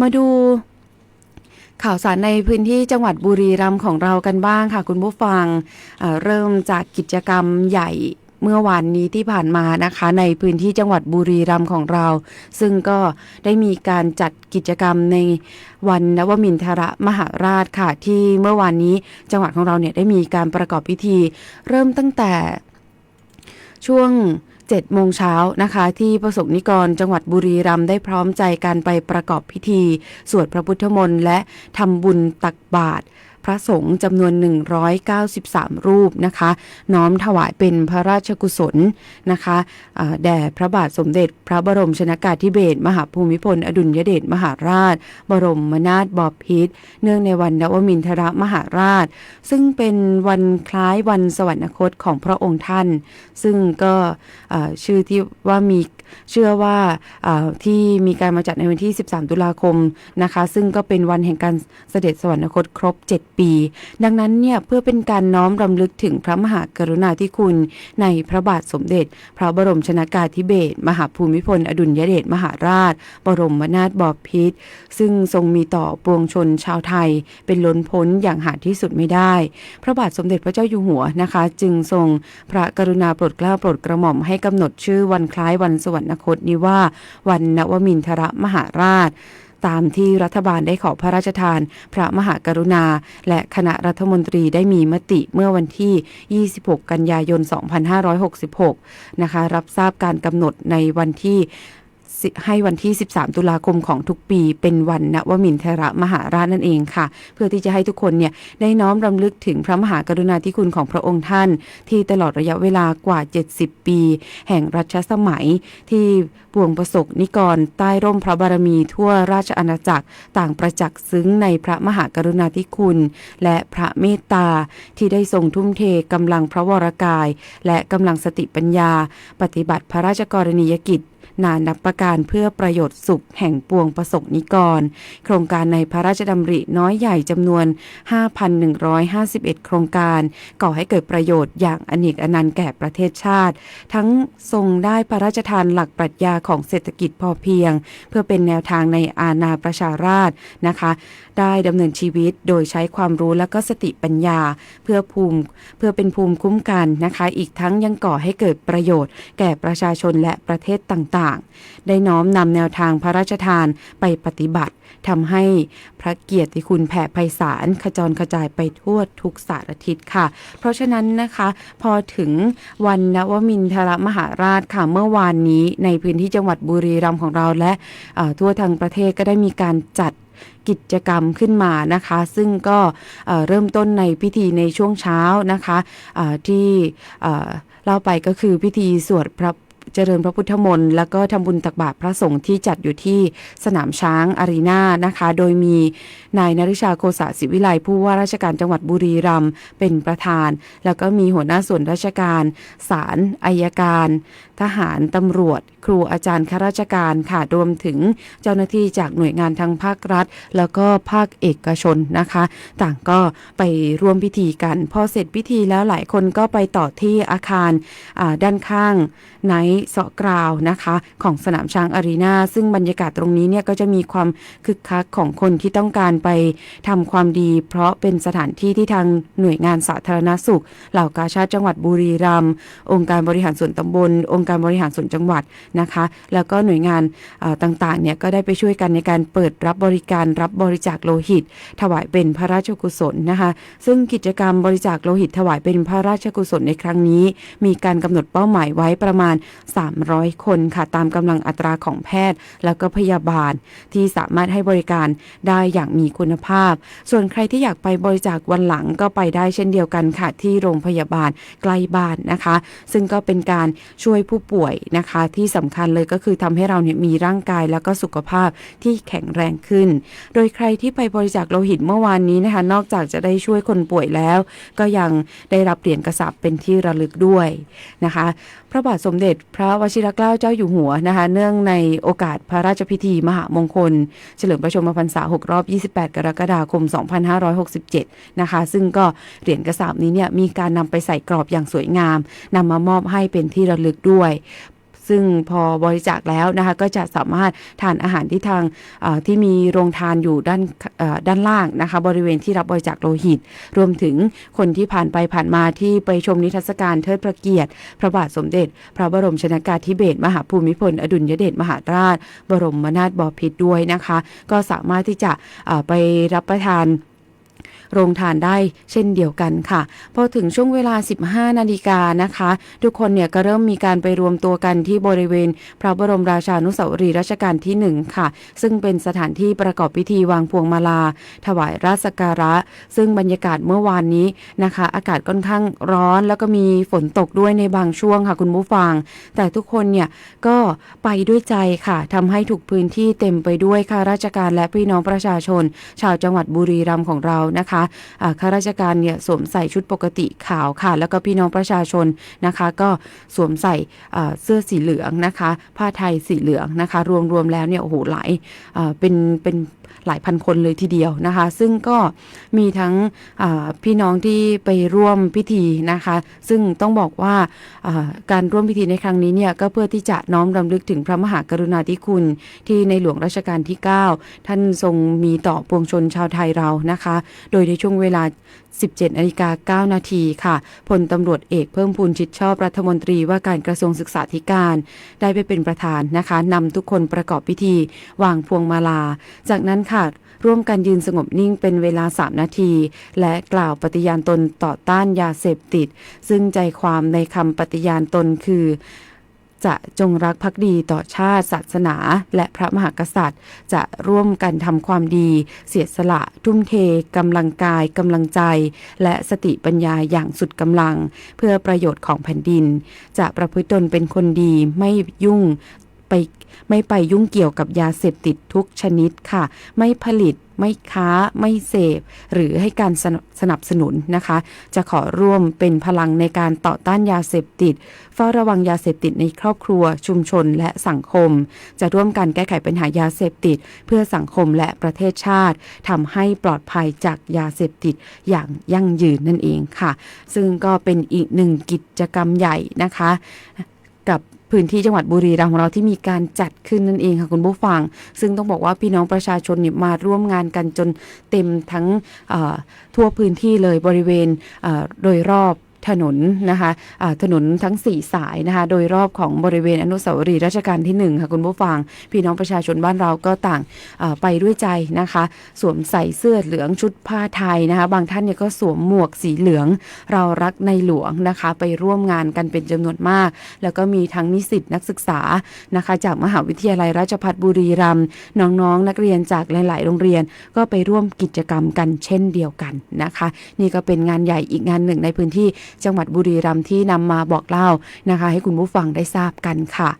มาดูข่าวสารในพื้นที่จังหวัดบุรีรัมย์ของเรากันบ้างค่ะ คุณผู้ฟังเเริ่มจากกิจกรรมใหญ่เมื่อวานนี้ที่ผ่านมานะคะ ในพื้นที่จังหวัดบุรีรัมย์ของเรา ซึ่งก็ได้มีการจัดกิจกรรมในวันนวมินทรมหาราชค่ะ ที่เมื่อวานนี้จังหวัดของเราเนี่ยได้มีการประกอบพิธี เริ่มตั้งแต่ช่วง 7โมงเช้านะคะ ที่ประสบนิกรจังหวัดบุรีรัมย์ได้พร้อมใจการไปประกอบพิธี สวดพระพุทธมนต์และทำบุญตักบาตร พระสงฆ์จำนวน 193 รูปนะคะ น้อมถวายเป็นพระราชกุศลนะคะแด่พระบาทสมเด็จพระบรมชนากาธิเบศรมหาภูมิพล อดุลยเดชมหาราช บรมนาถบพิตรเนื่องในวันนวมินทรมหาราช ซึ่งเป็นวันคล้ายวันสวรรคตของพระองค์ท่าน ซึ่งก็ชื่อที่ว่ามี เชื่อว่าที่มีการมาจัดในวันที่ 13 ตุลาคมนะคะ ซึ่งก็เป็นวันแห่งการเสด็จสวรรคตครบ 7 ปี ดังนั้นเนี่ยเพื่อเป็นการน้อมรำลึกถึงพระมหากรุณาธิคุณในพระบาทสมเด็จ พระบรมชนากาธิเบศรมหาภูมิพล อดุลยเดชมหาราช บรมนาถบพิตรซึ่งทรงมีต่อปวงชนชาวไทย เป็นล้นพ้นอย่างหาที่สุดไม่ได้ พระบาทสมเด็จพระเจ้าอยู่หัวนะคะ จึงทรงพระกรุณาโปรดเกล้าโปรดกระหม่อมให้กำหนดชื่อวันคล้ายวันสวรรคตนี้ว่าวันนวมินทรมหาราช ตามที่รัฐบาลได้ขอพระราชทาน พระมหากรุณา และคณะรัฐมนตรีได้มีมติเมื่อวันที่ 26 กันยายน 2566 นะคะ รับทราบการกำหนดในวันที่ ให้วันที่ 13 ตุลาคมของทุกปี เป็นวันนวมินทรมหาราชนั่นเองค่ะ เพื่อที่จะให้ทุกคนเนี่ยได้น้อมรำลึกถึงพระมหากรุณาธิคุณของพระองค์ท่าน ที่ตลอดระยะเวลากว่า 70 ปี แห่งรัชสมัย ที่ปวงประสบนิกร ใต้ร่มพระบารมีทั่วราชอาณาจักร ต่างประจักษ์ซึ้งในพระมหากรุณาธิคุณ และพระเมตตาที่ได้ทรงทุ่มเทกำลังพระวรกาย และกำลังสติปัญญา ปฏิบัติพระราชกรณียกิจ นานับประการเพื่อประโยชน์สุขแห่งปวงประสบนิกร โครงการในพระราชดำริน้อยใหญ่จำนวน 5,151 โครงการ ก่อให้เกิดประโยชน์อย่างอเนกอนันต์แก่ประเทศชาติ ทั้งทรงได้พระราชทานหลักปรัชญาของเศรษฐกิจพอเพียง เพื่อเป็นแนวทางในอาณาประชาราชนะคะ ได้ดำเนินชีวิตโดยใช้ความรู้และก็สติปัญญาเพื่อภูมิเพื่อเป็นภูมิคุ้มกันนะคะ อีกทั้งยังก่อให้เกิดประโยชน์ แก่ประชาชนและประเทศต่างๆ ได้น้อมนำแนวทางพระราชทานไปปฏิบัติทำให้พระเกียรติคุณแผ่ไพศาลขจรกระจายไปทั่วทุกสารทิศค่ะ เพราะฉะนั้นนะคะพอถึงวันนวมินทรมหาราชค่ะเมื่อวานนี้ในพื้นที่จังหวัดบุรีรัมย์ของเราและทั่วทางประเทศก็ได้มีการจัดกิจกรรมขึ้นมานะคะ ซึ่งก็เริ่มต้นในพิธีในช่วงเช้านะคะที่เล่าไปก็คือพิธีสวดพระ เจริญพระพุทธมนต์แล้วก็ทำบุญตักบาตรพระสงฆ์ที่จัดอยู่ที่สนามช้างอารีนานะคะ โดยมีนายนริชาโกษาศิวิไลผู้ว่าราชการจังหวัดบุรีรัมย์เป็นประธาน แล้วก็มีหัวหน้าส่วนราชการศาลอายการ ทหารตำรวจ ครูอาจารย์ข้าราชการค่ะรวมถึงเจ้าหน้าที่จากหน่วยงานทางภาครัฐ แล้วก็ภาคเอกชนนะคะ ต่างก็ไปร่วมพิธีกันพอเสร็จพิธีแล้วหลายคนก็ไปต่อที่อาคารด้านข้างไนท์เสาะกราวนะคะ ของสนามช้างอารีนาซึ่งบรรยากาศตรงนี้เนี่ยก็จะมีความคึกคักของคนที่ต้องการไปทำความดี เพราะเป็นสถานที่ที่ทางหน่วยงานสาธารณสุข เหล่ากาชาติจังหวัดบุรีรัมย์องค์การบริหารส่วนตำบล องค์การบริหารส่วนจังหวัดนะคะ แล้วก็หน่วยงานต่างๆเนี่ยก็ได้ไปช่วยกันในการเปิดรับบริการรับบริจาคโลหิต ถวายเป็นพระราชกุศลนะคะ ซึ่งกิจกรรมบริจาคโลหิตถวายเป็นพระราชกุศลในครั้งนี้ มีการกำหนดเป้าหมายไว้ประมาณ300 คนค่ะตามกำลังอัตราของแพทย์ แล้วก็พยาบาลที่สามารถให้บริการได้อย่างมีคุณภาพ ส่วนใครที่อยากไปบริจาควันหลังก็ไปได้เช่นเดียวกันค่ะที่โรงพยาบาลใกล้บ้านนะคะ ซึ่งก็เป็นการช่วยผู้ป่วยนะคะ ที่สำคัญเลยก็คือทำให้เราเนี่ยมีร่างกายแล้วก็สุขภาพที่แข็งแรงขึ้น โดยใครที่ไปบริจาคโลหิตเมื่อวานนี้นะคะ นอกจากจะได้ช่วยคนป่วยแล้ว ก็ยังได้รับเหรียญกระสับเป็นที่ระลึกด้วยนะคะ พระบาทสมเด็จพระวชิรเกล้าเจ้าอยู่หัวนะคะ เนื่องในโอกาสพระราชพิธีมหามงคล เฉลิมพระชนมพรรษา 6 รอบ 28 กรกฎาคม 2567 นะคะ ซึ่งก็เหรียญกระสาบนี้เนี่ยมีการนำไปใส่กรอบอย่างสวยงามนำมามอบให้เป็นที่ระลึกด้วย ซึ่งพอบริจาคแล้วนะคะก็จะสามารถทานอาหารที่ทางที่มีโรงทานอยู่ด้านด้านล่างนะคะบริเวณที่รับบริจาคโลหิต รวมถึงคนที่ผ่านไปผ่านมาที่ไปชมนิทรรศการเทิดพระเกียรติ พระบาทสมเด็จ พระบรมชนากาธิเบศรมหาภูมิพล อดุลยเดชมหาราช บรมนาถบพิตรด้วยนะคะ ก็สามารถที่จะไปรับประทาน โรงทานได้เช่นเดียวกันค่ะ พอถึงช่วงเวลา 15 นาฬิกานะคะ ทุกคนเนี่ยก็เริ่มมีการไปรวมตัวกันที่บริเวณ พระบรมราชานุสาวรีย์รัชกาลที่ 1 ค่ะ ซึ่งเป็นสถานที่ประกอบพิธีวางพวงมาลา ถวายราชสักการะ ซึ่งบรรยากาศเมื่อวานนี้นะคะ อากาศค่อนข้างร้อนแล้วก็มีฝนตกด้วยในบางช่วงค่ะคุณผู้ฟัง แต่ทุกคนเนี่ยก็ไปด้วยใจค่ะทำให้ถูกพื้นที่เต็มไปด้วยข้าราชการและพี่น้องประชาชน ชาวจังหวัดบุรีรัมย์ของเรานะคะอ่าข้าราชการเนี่ยสวมใส่ชุดปกติขาวค่ะ แล้วก็พี่น้องประชาชนนะคะ ก็สวมใส่เสื้อสีเหลืองนะคะ ผ้าไทยสีเหลืองนะคะ รวมๆแล้วเนี่ยโอ้โหหลายเป็นเป็น หลายพันคนเลยทีเดียวนะคะ ซึ่งก็มีทั้งพี่น้องที่ไปร่วมพิธีนะคะ ซึ่งต้องบอกว่าอ่าการร่วมพิธีในครั้งนี้เนี่ยก็เพื่อที่จะน้อมรำลึกถึงพระมหากรุณาธิคุณที่ในหลวงรัชกาลที่ 9 ท่านทรงมีต่อปวงชนชาวไทยเรานะคะ โดยในช่วงเวลา 17นาฬิกา9นาทีค่ะพลตำรวจเอกเพิ่มพูนชิดชอบรัฐมนตรีว่าการกระทรวงศึกษาธิการได้ไปเป็นประธานนะคะนำทุกคนประกอบพิธีวางพวงมาลา จากนั้นค่ะ ร่วมกันยืนสงบนิ่งเป็นเวลา 3 นาที และกล่าวปฏิญาณตนต่อต้านยาเสพติด ซึ่งใจความในคำปฏิญาณตนคือ จะจงรักภักดีต่อชาติศาสนา และพระมหากษัตริย์ จะร่วมกันทำความดี เสียสละ ทุ่มเทกำลังกายกำลังใจ และสติปัญญาอย่างสุดกำลัง เพื่อประโยชน์ของแผ่นดิน จะประพฤติตนเป็นคนดีไม่ยุ่ง ไปไม่ไปยุ่งเกี่ยวกับยาเสพติดทุกชนิดค่ะ ไม่ผลิตไม่ค้าไม่เสพ หรือให้การสนสนับสนุนนะคะ จะขอร่วมเป็นพลังในการต่อต้านยาเสพติดเฝ้าระวังยาเสพติดในครอบครัว ชุมชนและสังคม จะร่วมกันแก้ไขปัญหายาเสพติด เพื่อสังคมและประเทศชาติทำให้ปลอดภัยจากยาเสพติดอย่างยั่งยืนนั่นเองค่ะ ซึ่งก็เป็นอีกหนึ่งกิจกรรมใหญ่นะคะ กับ พื้นที่จังหวัดบุรีรัมย์ของเราที่มีการจัดขึ้นนั่นเองค่ะคุณผู้ฟัง ซึ่งต้องบอกว่าพี่น้องประชาชนเนี่ยมาร่วมงานกันจนเต็มทั้งทั่วพื้นที่เลยบริเวณโดยรอบ ถนนนะคะะถนนทั้ง 4 สายนะคะโดยรอบของบริเวณอนุสาวรีย์รัชกาลที่ 1 ค่ะคุณผู้ฟัง พี่น้องประชาชนบ้านเราก็ต่างไปด้วยใจนะคะ สวมใส่เสื้อเหลืองชุดผ้าไทยนะคะบางท่านเนี่ยก็สวมหมวกสีเหลือง เรารักในหลวงนะคะ ไปร่วมงานกันเป็นจำนวนมาก แล้วก็มีทั้งนิสิตนักศึกษานะคะ จากมหาวิทยาลัยราชภัฏบุรีรัมย์น้องๆนักเรียนจากหลาย ๆ โรงเรียนก็ไปร่วมกิจกรรมกันเช่นเดียวกันนะคะ นี่ก็เป็นงานใหญ่อีกงานหนึ่งในพื้นที่จังหวัดบุรีรัมย์ที่นำมาบอกเล่านะคะ ให้คุณผู้ฟังได้ทราบกันค่ะ